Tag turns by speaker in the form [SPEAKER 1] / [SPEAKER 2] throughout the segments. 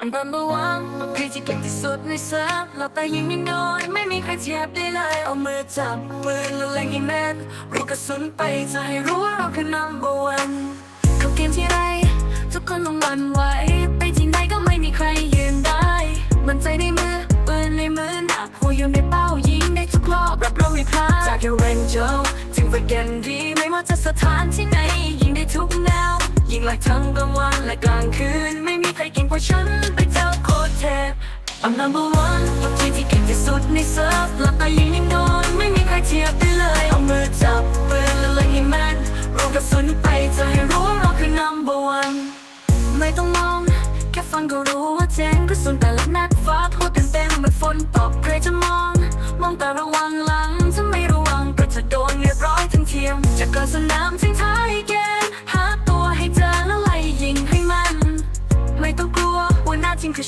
[SPEAKER 1] I'm number one พี่ที่เก่งที่สุดในเซิร์ฟเราแต่ยิงยังโดนไม่มีใครเทียบได้เลย เอามือจับปืนแล้วเล็งให้แม่นรูกระสุนไปจะให้รู้ว่าเราคือ number one เข้าเกมที่ไร ทุกคนต้องหวันไหวไปที่ไหนก็ไม่มีใครยืนได้ มันใจในมือปืนในมือหนักหัวอยู่ในเป้ายิงได้ทุกรอบรับรองไม่พลาดจากเรนเจอร์ถึงไปเกนดีไม่ว่าจะสถานที่ไหนยิงได้ทุกแนว ยิงหลายทั้งกลางวันและกลางคืน ไม่มีใครเก่งกว่าฉันไปเจอโคตรเทพ I'm number one ตัวที่ที่เก่งที่สุดในเซิร์ฟหลับตายิงยังโดนไม่มีใครเทียบได้เลย เอามือจับปืนแล้วเล็งให้แม่นรูกระสุนไปจะให้รู้ว่าเราคือ number one ไม่ต้องมองแค่ฟังก็รู้ว่าเจ๋งกระสุนแต่ละนัดฟ้าดหัวเต็มเต็มๆเหมือนฝนตกใครจะมอง มองแต่ระวังหลังถ้าไม่ระวังก็จะโดนเรียบร้อยทั้งเทียมจากการสนามทิ้งท้าย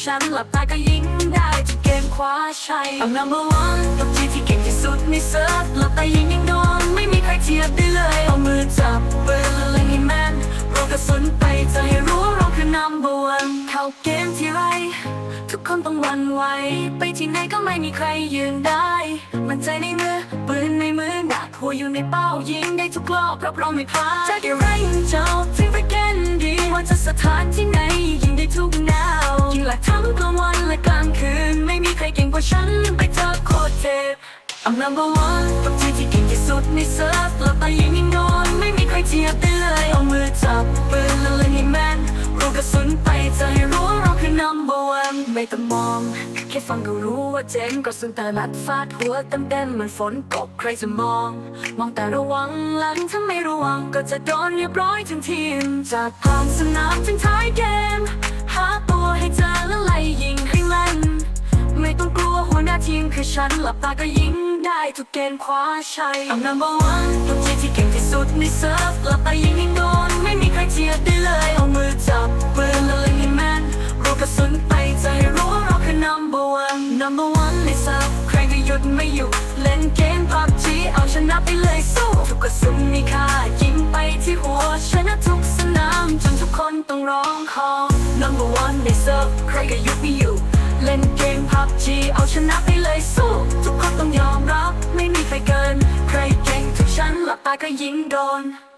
[SPEAKER 1] ฉันหลับตาก็ยิงได้ทุกเกมคว้าชัย I'm number one ตัวที่ที่เก่งที่สุดในเซิร์ฟหลับตายิงยังโดนไม่มีใครเทียบได้เลยเอามือจับปืนแล้วเล็งให้แม่นรูกระสุนไปจะให้รู้เราคือ number one เข้าเกมที่ไรทุกคนต้องวันไหวไปที่ไหนก็ไม่มีใครยืนได้ มันใจในมือปืนในมือหนักหัวอยู่ในเป้ายิงได้ทุกรอบรับรองไม่พลาดจากที่ไรเจ้าถึงไปแกนดีว่าจะสถานที่ไหนยิงได้ทุกน วยิงหลักทั้งกลางวันและกลางคืน ไม่มีใครเก่งกว่าฉันไปเจอโคตรเทพ I'm number one ตัวที่ที่เก่งที่สุดในเซิร์ฟหลับตายิงยังโดนไม่มีใครเทียบได้เลยเอามือจับปืนแล้วเล็งให้แม่นรูกระสุนไปจะให้รู้ว่าเราคือ number one ไม่ต้องมองแค่ฟังก็รู้ว่าเจ๋งกระสุนแต่นัดฟาดหัวเต็มเต็มเหมือนฝนตกใครจะมอง มองแต่ระวังหลังถ้าไม่ระวังก็จะโดนเรียบร้อยทั้งทีมจากผ่านสนามถึงท้ายเกม หาตัวให้เจอแล้วไล่ยิงให้แม่นไม่ต้องกลัวหัวหน้าทีมคือฉันหลับตาก็ยิงได้ทุกเกมคว้าชัย I'm number one ตัวที่ที่เก่งที่สุดในเซิร์ฟหลับตายิงยังโดน ไม่มีใครเทียบได้เลยเอามือจับปืนแล้วเล็งให้แม่นรูกระสุนไปจะให้รู้ว่าเราคือ number one number one ในเซิร์ฟใครก็หยุดไม่อยู่ เล่นเกมพับจีเอาชนะไปเลยสู้ทุกกระสุน number one ในเซิร์ฟใครก็ยุบไม่อยู่ เล่นเกมพับจีเอาชนะไปเลยสู้ทุกคนต้องยอมรับ ไม่มีใครเกิน ใครเก่งถึงฉันหลับตาก็ยิงโดน